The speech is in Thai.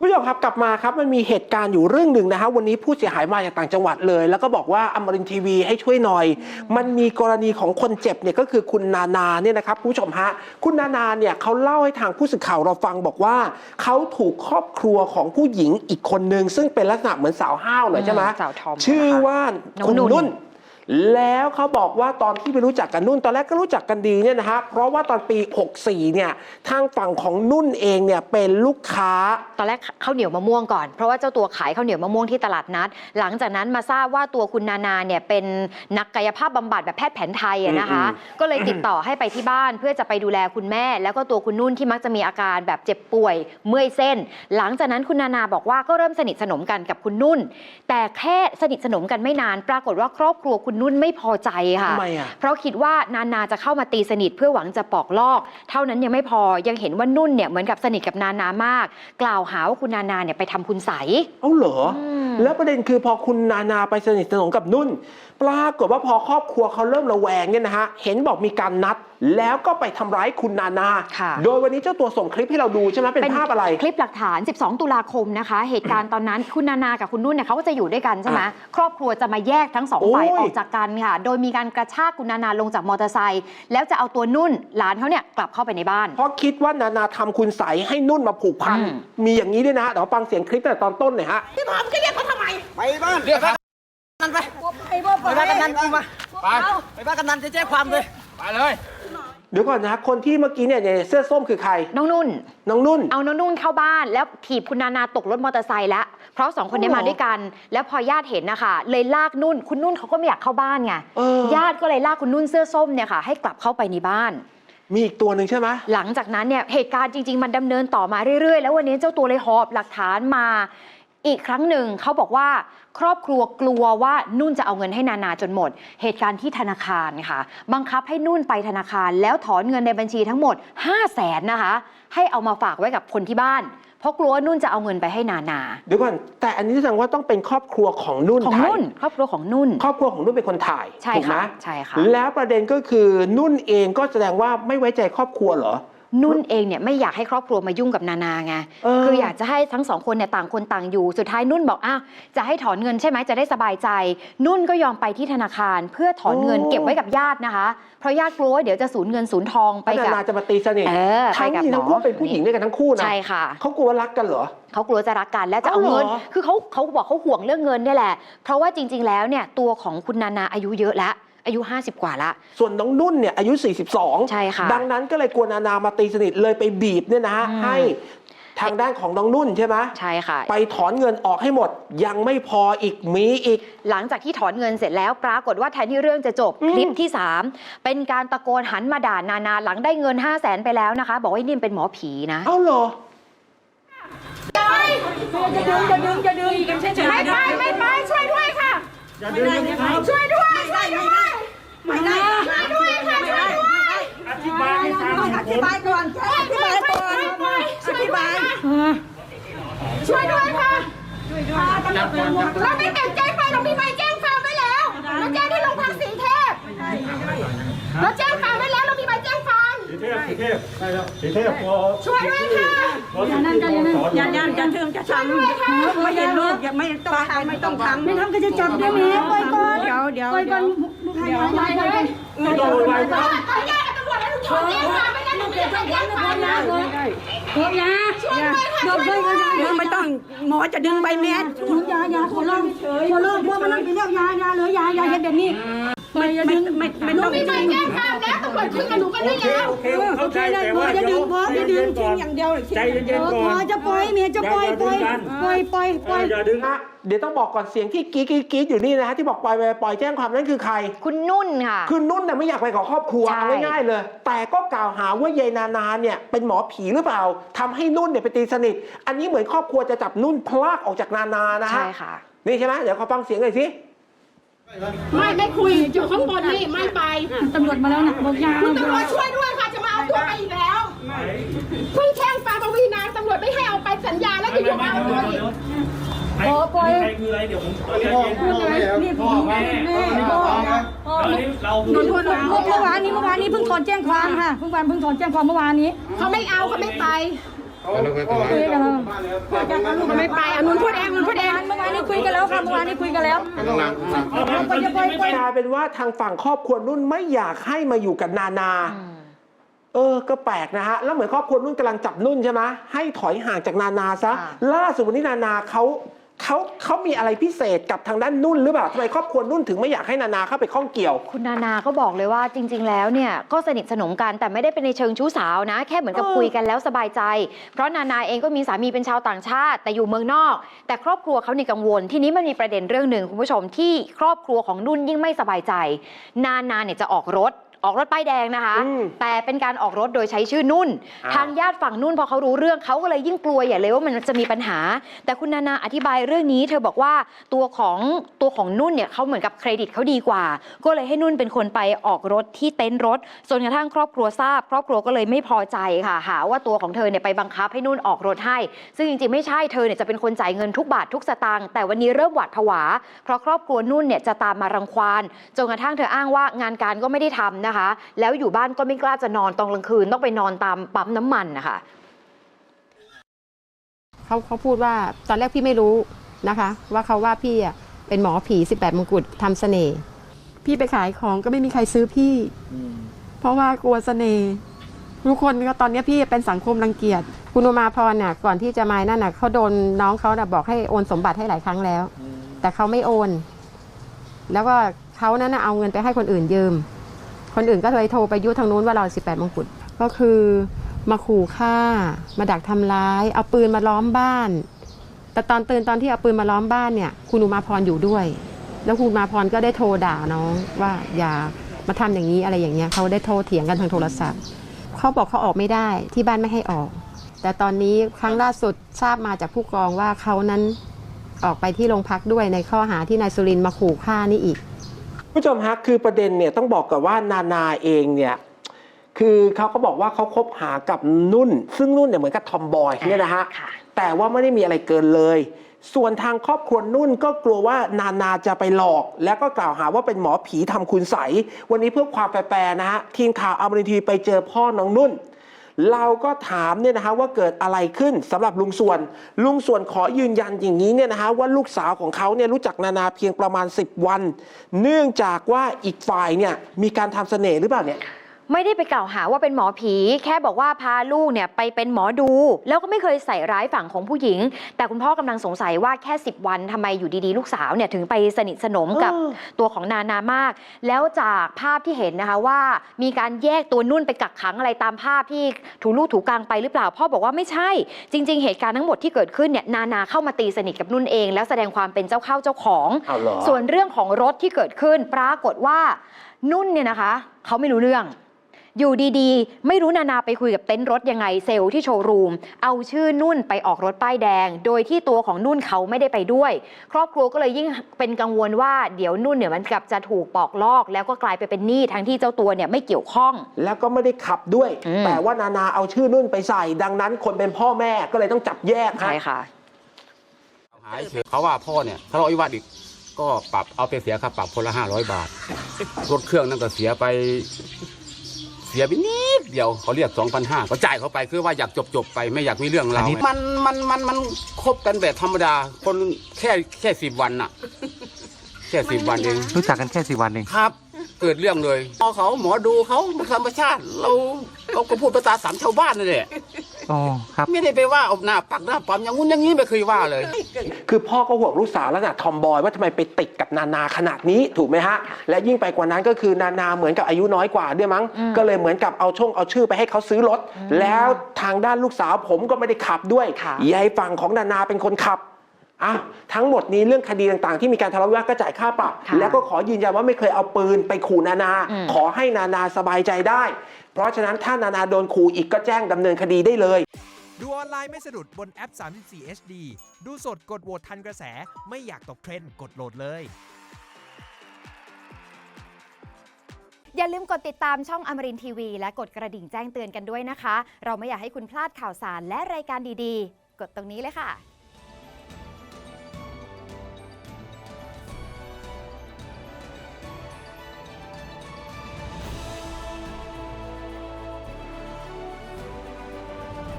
ผู้ชมครับกลับมาครับมันมีเหตุการณ์อยู่เรื่องหนึ่งนะฮะวันนี้ผู้เสียหายมาจากต่างจังหวัดเลย แล้วก็บอกว่าอมรินทร์ทีวีให้ช่วยหน่อย มันมีกรณีของคนเจ็บเนี่ยก็คือคุณนานาเนี่ยนะครับผู้ชมฮะคุณนานาเนี่ยเขาเล่าให้ทางผู้สื่อข่าวเราฟังบอกว่าเขาถูกครอบครัวของผู้หญิงอีกคนนึงซึ่งเป็นลักษณะเหมือนสาวห้าวหน่อยใช่ไหมสาวทอมชื่อนะคะว่าน้องคุณนุ่นนุ่น แล้วเขาบอกว่าตอนที่ไปรู้จักกับนุ่น ตอนแรกก็รู้จักกันดีเนี่ยนะฮะเพราะว่าตอนปี 64 เนี่ยทางฝั่งของนุ่นเองเนี่ยเป็นลูกค้า ตอนแรกข้าวเหนียวมะม่วงก่อน เพราะว่าเจ้าตัวขายข้าวเหนียวมะม่วงที่ตลาดนัด หลังจากนั้นมาทราบว่าตัวคุณนานาเนี่ยเป็นนักกายภาพบำบัดแบบแพทย์แผนไทยอะนะคะอืมก็เลยติดต่อให้ไปที่บ้านเพื่อจะไปดูแลคุณแม่ แล้วก็ตัวคุณนุ่นที่มักจะมีอาการแบบเจ็บป่วยเมื่อยเส้น หลังจากนั้นคุณนานาบอกว่าก็เริ่มสนิทสนมกันกับคุณนุ่น แต่แค่สนิทสนมกันไม่นานปรากฏว่าครอบครัวคุณนุ่นไม่พอใจค่ะ ทำไมอะ เพราะคิดว่านานาจะเข้ามาตีสนิทเพื่อหวังจะปอกลอก เท่านั้นยังไม่พอยังเห็นว่านุ่นเนี่ยเหมือนกับสนิทกับนานามาก กล่าวหาว่าคุณนานาเนี่ยไปทำคุณใสย เอ้าเหรออม แล้วประเด็นคือพอคุณนานาไปสนิทสนมกับนุ่น ปรากฏว่าพอครอบครัวเขาเริ่มระแวงเนี่ยนะฮะ เห็นบอกมีการนัด แล้วก็ไปทำร้ายคุณนานาค่ะโดยวันนี้เจ้าตัวส่งคลิปให้เราดูใช่ไหมเป็นภาพอะไร คลิปหลักฐาน 12 ตุลาคมนะคะ เหตุการณ์ตอนนั้นคุณนานากับคุณนุ่นเนี่ยเขาก็จะอยู่ด้วยกันใช่ไหมอะครอบครัวจะมาแยกทั้งสองฝ่ายโอ้ยออกจากกันค่ะ โดยมีการกระชากคุณนานาลงจากมอเตอร์ไซค์แล้วจะเอาตัวนุ่นหลานเขาเนี่ยกลับเข้าไปในบ้าน เพราะคิดว่านานาทำคุณใสยให้นุ่นมาผูกพันอืมมีอย่างนี้ด้วยนะฮะเดี๋ยวฟังเสียงคลิปตั้งแต่ตอนต้นหน่อยฮะพี่พร้อมจะเรียกเขาทำไมไปบ้านเรียกครับนั่นไปไปบ้านไปบ้านกำนันกูมาไปไปบ้านกำนันจะแจ้งความเลยไปเลย เดี๋ยวก่อนนะ คนที่เมื่อกี้เนี่ยเนี่ยเสื้อส้มคือใคร น้องนุ่น น้องนุ่น เอาน้องนุ่นเข้าบ้านแล้วถีบคุณนานาตกรถมอเตอร์ไซค์แล้ว เพราะสองคนนี้อ๋อมาด้วยกัน แล้วพอญาติเห็นนะคะเลยลากนุ่น คุณนุ่นเขาก็ไม่อยากเข้าบ้านไงเออ ญาติก็เลยลากคุณนุ่นเสื้อส้มเนี่ยค่ะ ให้กลับเข้าไปในบ้าน มีอีกตัวหนึ่งใช่ไหม หลังจากนั้นเนี่ยเหตุการณ์จริง ๆ มันดำเนินต่อมาเรื่อยๆ แล้ววันนี้เจ้าตัวเลยหอบหลักฐานมา อีกครั้งหนึ่งเขาบอกว่า ครอบครัวกลัวว่านุ่นจะเอาเงินให้นานาจนหมด เหตุการณ์ที่ธนาคารค่ะ บังคับให้นุ่นไปธนาคาร แล้วถอนเงินในบัญชีทั้งหมด 5 0 0แสนนะคะ ให้เอามาฝากไว้กับคนที่บ้าน เพราะกลัวว่านุ่นจะเอาเงินไปให้นานา เดี๋ยวก่อนแต่อันนี้แสดงว่าต้องเป็นครอบครัวของนุ่นของถ่ายนุ่น ครอบครัวของนุ่น ครอบครัวของนุ่นเป็นคนถ่ายใช่ถูกไหมค่ะใช่ค่ะ แล้วประเด็นก็คือนุ่นเองก็แสดงว่าไม่ไว้ใจครอบครัวเหรอ นุ่นเองเนี่ยไม่อยากให้ครอบครัวมายุ่งกับนานาไงเออคืออยากจะให้ทั้งสองคนเนี่ยต่างคนต่างอยู่สุดท้ายนุ่นบอกอ้าวจะให้ถอนเงินใช่ไหมจะได้สบายใจ นุ่นก็ยอมไปที่ธนาคาร เพื่อถอนเงินเก็บไว้กับญาตินะคะ เพราะญาติกลัวว่าเดี๋ยวจะสูญเงินสูญทองไปนากับนาจะมาตีสนิทเออไปทั้งกับที่ทั้งหมคู่อเป็นผู้หญิงด้วยกันทั้งคู่นะใช่ค่ะเขากลัวรักกันเหรอเขากลัวจะรักกันและจะเอาเงินเอาเหรอคือเขาเขาบอกเขาห่วงเรื่องเงินเนี่ยแหละ เพราะว่าจริง ๆ แล้วเนี่ยตัวของคุณนานาอายุเยอะแล้ว อายุ 50 กว่าละ ส่วนน้องนุ่นเนี่ยอายุ 42 ใช่ค่ะดังนั้นก็เลยกลัวนานามาตีสนิทเลยไปบีบเนี่ยนะฮะอืม ให้ทางด้านของน้องนุ่นใช่ไหมใช่ค่ะ ไปถอนเงินออกให้หมดยังไม่พออีกมีอีก หลังจากที่ถอนเงินเสร็จแล้วปรากฏว่าแทนที่เรื่องจะจบอืม คลิปที่ 3 เป็นการตะโกนหันมาด่านานาหลังได้เงิน 5 0 0แสนไปแล้วนะคะ บอกว่านี่เป็นหมอผีนะ เอ้าเหรอไม่ไปไม่ไปช่วยด้วยค่ะ ช่วยด้วยช่วยด้วย ไม่ได้ช่วยด้วยค่ะช่วยด้วยอธิบายให้ฟังต้องอธิบายก่อนอธิบายก่อนอธิบายช่วยด้วยค่ะเราไม่แต่งใจไปเรามีใบแจ้งความไว้แล้วเราแจ้งที่โรงพักสีเทพเราแจ้งความไว้แล้วเรามีใบแจ้งความสีเทพสีเทพใช่แล้วสีเทพพอช่วยด้วยค่ะอย่านั่นกันอย่านั่นอย่าย่านอย่าเทิงจะทำไม่เห็นลูกอย่าไม่ต้องทำไม่ต้องทำไม่ทำก็จะจับได้ไหมปล่อยก่อนเดี๋ยวเดี๋ยว เดี๋ยวไปเลยไม่ต้องวุ่นวายขออนุญาตกับตำรวจแล้วหนูถอนแจ้งความไม่งั้นหนูไม่ได้แจ้งความนะช่วยด้วยค่ะช่วยด้วยค่ะเดี๋ยวไม่ต้องหมอจะดึงใบแมสยายาขอร้องขอร้องพวกมันนั่งกินแล้วยายาเลยยายาเห็นแบบนี้ ไม่ไม่ไม่ไม่หนูต้องมีใบแจ้งความแล้วตำรวจคุยกับหนูกันโอได้เคแล้วโอเคเข้าใจแต่ว่าจะดึงพอจะดึงก่อนอย่างเดียวใจเย็นๆก่พออน จะปล่อยเมียจะปล่อยปล่อยปล่อยปล่อยปล่อย อย่าดึงนะเดี๋ยวต้องบอกก่อนเสียงที่กรีดกรีดกรีดอยู่นี่นะฮะที่บอกปล่อยไปปล่อยแจ้งความนั่นคือใคร คุณนุ่นค่ะ คือนุ่นน่ะไม่อยากไปกับครอบครัวใช่ เอาง่ายๆเลย แต่ก็กล่าวหาว่ายายนานาเนี่ยเป็นหมอผีหรือเปล่าทำให้นุ่นเนี่ยไปตีสนิท อันนี้เหมือนครอบครัวจะจับนุ่นพลากออกจากนานานะฮะใช่ค่ะ นี่ใช่ไหมเดี๋ยวขอฟังเสียงหน่อยสิ ไม่ไม่คุยอยู่ข้างบนนี่ไม่ไปตำรวจมาแล้วนะบอกยาคุณตำรวจช่วยด้วยค่ะจะมาเอาตัวไปอีกแล้วเพิ่งแช่งฟ้าปวีนาตำรวจไม่ให้เอาไปสัญญาแล้วอยู่ๆมาเอาตัวอีกใครใครคืออะไรเดี๋ยวผมเรียกเองนี่พ่อแม่พ่อตอนนี้เราเมื่อวานนี้เมื่อวานนี้เพิ่งถอนแจ้งความค่ะเพิ่งวันเพิ่งถอนแจ้งความเมื่อวานนี้เขาไม่เอาเขาไม่ไป คุยกันแล้วมันไม่ไปอะนุ่นพูดเองนุ่นพูดเองเมื่อวานนี้คุยกันแล้วค่ะเมื่อวานนี้คุยกันแล้วไปจะไปไปกลายเป็นว่าทางฝั่งครอบครัวนุ่นไม่อยากให้มาอยู่กับนานา เออ ก็แปลกนะฮะ แล้วเหมือนครอบครัวนุ่นกำลังจับนุ่นใช่ไหมให้ถอยห่างจากนานาซะ ล่าสุดวันนี้นานาเขา เขาเขามีอะไรพิเศษกับทางด้านนุ่นหรือเปล่าทำไมครอบครัวนุ่นถึงไม่อยากให้นานาเข้าไปข้องเกี่ยว คุณนานาก็บอกเลยว่าจริง ๆ แล้วเนี่ยก็สนิทสนมกันแต่ไม่ได้เป็นในเชิงชู้สาวนะ แค่เหมือนกับคุยกันแล้วสบายใจ เพราะนานาเองก็มีสามีเป็นชาวต่างชาติ แต่อยู่เมืองนอก แต่ครอบครัวเขาในกังวล ทีนี้มันมีประเด็นเรื่องหนึ่งคุณผู้ชมที่ครอบครัวของนุ่นยิ่งไม่สบายใจ นานาเนี่ยจะออกรถ ออกรถป้ายแดงนะคะ อืมแต่เป็นการออกรถโดยใช้ชื่อนุ่นอ่าทางญาติฝั่งนุ่นพอเขารู้เรื่องเขาก็เลยยิ่งกลัวอย่าเลยว่ามันจะมีปัญหา แต่คุณนานาอธิบายเรื่องนี้ เธอบอกว่าตัวของตัวของนุ่นเนี่ยเขาเหมือนกับเครดิตเขาดีกว่า ก็เลยให้นุ่นเป็นคนไปออกรถที่เต็นท์รถจนกระทั่งครอบครัวทราบ ครอบครัวก็เลยไม่พอใจค่ะ หาว่าตัวของเธอเนี่ยไปบังคับให้นุ่นออกรถให้ ซึ่งจริงๆไม่ใช่เธอเนี่ยจะเป็นคนจ่ายเงินทุกบาททุกสตางค์แต่วันนี้เริ่มหวาดผวา เพราะครอบครัวนุ่นเนี่ยจะตามมารังควานจนกระทั่งเธออ้างว่างานการก็ไม่ได้ทำนะคะแล้วอยู่บ้านก็ไม่กล้าจะนอนตอนกลางคืนต้องไปนอนตามปั๊มน้ำมันนะคะเขาเขาพูดว่าตอนแรกพี่ไม่รู้นะคะ ว่าเขาว่าพี่อะเป็นหมอผี 18มงกุฎทำเสน่ห์พี่ไปขายของก็ไม่มีใครซื้อพี่ เพราะว่ากลัวเสน่ห์ทุกคนก็ตอนนี้พี่เป็นสังคมรังเกียจ คุณอุมาพรน่ะก่อนที่จะมานั่นน่ะเขาโดนน้องเขาน่ะบอกให้โอนสมบัติให้หลายครั้งแล้ว แต่เขาไม่โอน แล้วก็เขานั้นน่ะเอาเงินไปให้คนอื่นยืม คนอื่นก็เลยโทรไปยุทางนู้นว่าเรา18มงกุฎก็คือมาขู่ฆ่า มาดักทำร้าย เอาปืนมาล้อมบ้าน แต่ตอนตื่นตอนที่เอาปืนมาล้อมบ้านเนี่ยคุณอุมาพรอยู่ด้วย แล้วคุณอุมาพรก็ได้โทรด่าน้องว่าอย่ามาทำอย่างนี้อะไรอย่างเงี้ยเขาได้โทรเถียงกันทางโทรศัพท์เขาบอกเขาออกไม่ได้ที่บ้านไม่ให้ออก แต่ตอนนี้ครั้งล่าสุดทราบมาจากผู้กองว่าเขานั้นออกไปที่โรงพักด้วยในข้อหาที่นายสุรินมาขู่ฆ่านี่อีก ผู้ชมฮะคือประเด็นเนี่ยต้องบอกก่อนว่านานาเองเนี่ยคือเขาก็บอกว่าเขาคบหากับนุ่น ซึ่งนุ่นเนี่ยเหมือนกับทอมบอยเนี่ยนะฮะค่ะแต่ว่าไม่ได้มีอะไรเกินเลย ส่วนทางครอบครัวนุ่นก็กลัวว่านานาจะไปหลอก แล้วก็กล่าวหาว่าเป็นหมอผีทำคุณใสยวันนี้เพื่อความแปลๆนะฮะทีมข่าวอมรินทร์ทีวีไปเจอพ่อน้องนุ่น เราก็ถามเนี่ยนะฮะว่าเกิดอะไรขึ้นสำหรับลุงส่วน ลุงส่วนขอยืนยันอย่างนี้เนี่ยนะฮะว่าลูกสาวของเขาเนี่ยรู้จักนานาเพียงประมาณ 10 วัน เนื่องจากว่าอีกฝ่ายเนี่ยมีการทำเสน่ห์หรือเปล่าเนี่ย ไม่ได้ไปกล่าวหาว่าเป็นหมอผี แค่บอกว่าพาลูกเนี่ยไปเป็นหมอดู แล้วก็ไม่เคยใส่ร้ายฝั่งของผู้หญิง แต่คุณพ่อกำลังสงสัยว่าแค่ 10 วันทำไมอยู่ดีๆ ลูกสาวเนี่ยถึงไปสนิทสนมกับเออตัวของนานามาก แล้วจากภาพที่เห็นนะคะว่า มีการแยกตัวนุ่นไปกักขังอะไรตามภาพที่ถูลูกถูกลางไปหรือเปล่า พ่อบอกว่าไม่ใช่ จริง ๆ เหตุการณ์ทั้งหมดที่เกิดขึ้นเนี่ยนานาเข้ามาตีสนิทกับนุ่นเอง แล้วแสดงความเป็นเจ้าเข้าเจ้าของเอาเหรอส่วนเรื่องของรถที่เกิดขึ้น ปรากฏว่านุ่นเนี่ยนะคะเขาไม่รู้เรื่อง อยู่ดีๆ ไม่รู้นานาไปคุยกับเต็นท์รถยังไงเซลล์ที่โชว์รูม เอาชื่อนุ่นไปออกรถป้ายแดง โดยที่ตัวของนุ่นเขาไม่ได้ไปด้วย ครอบครัวก็เลยยิ่งเป็นกังวลว่าเดี๋ยวนุ่นเนี่ยมันกับจะถูกปอกลอก แล้วก็กลายไปเป็นหนี้ทั้งที่เจ้าตัวเนี่ยไม่เกี่ยวข้อง แล้วก็ไม่ได้ขับด้วย อืม แต่ว่านานาเอาชื่อนุ่นไปใส่ ดังนั้นคนเป็นพ่อแม่ก็เลยต้องจับแยกฮะ ใช่ค่ะ หายเฉยเขาว่าพ่อเนี่ยทะเลาะวิวาทอีกก็ปรับเอาไปเสียค่าปรับคนละห้าร้อยบาท รถเครื่องนั่นก็เสียไปเสียไปนิดเดียวเขาเรียกสองพันห้าก็จ่ายเขาไปคือว่าอยากจบจบๆไปไม่อยากมีเรื่องเราวมันมันมันมันคบกันแบบธรรมดา คนแค่แค่สิบวันน่ะ แค่สิบวันเอง รู้จักกันแค่สี่วันเองครับ เกิดเรื่องเลยพอเขาหมอดูเขาธรรมชาติ เราเราก็พูดภาษาสามชาวบ้านนั่นแหละ อ๋อครับ ไม่ได้ไปว่าเอาหน้าปักหน้าปั๊มอย่างงู้นอย่างนี้ไม่เคยว่าเลย คือพ่อก็ห่วงลูกสาวแล้วนะทอมบอยว่าทำไมไปติดกับนานาขนาดนี้ถูกไหมฮะ และยิ่งไปกว่านั้นก็คือนานาเหมือนกับอายุน้อยกว่าด้วยมั้ง อืมก็เลยเหมือนกับเอาช่องเอาชื่อไปให้เขาซื้อรถแล้วทางด้านลูกสาวผมก็ไม่ได้ขับด้วยค่ะ ยายฝั่งของนานาเป็นคนขับอะทั้งหมดนี้เรื่องคดีต่างๆ ที่มีการทะเลาะวิวาทก็จ่ายค่าปรับค่ะแล้วก็ขอยืนยันว่าไม่เคยเอาปืนไปขู่นานา อืม ขอให้นานาสบายใจได้ เพราะฉะนั้นถ้านานาโดนขู่อีกก็แจ้งดำเนินคดีได้เลย ดูออนไลน์ไม่สะดุดบนแอป 34 HD ดูสดกดโหวตทันกระแส ไม่อยากตกเทรนด์กดโหลดเลย อย่าลืมกดติดตามช่องอมรินทีวี และกดกระดิ่งแจ้งเตือนกันด้วยนะคะ เราไม่อยากให้คุณพลาดข่าวสารและรายการดีๆ กดตรงนี้เลยค่ะ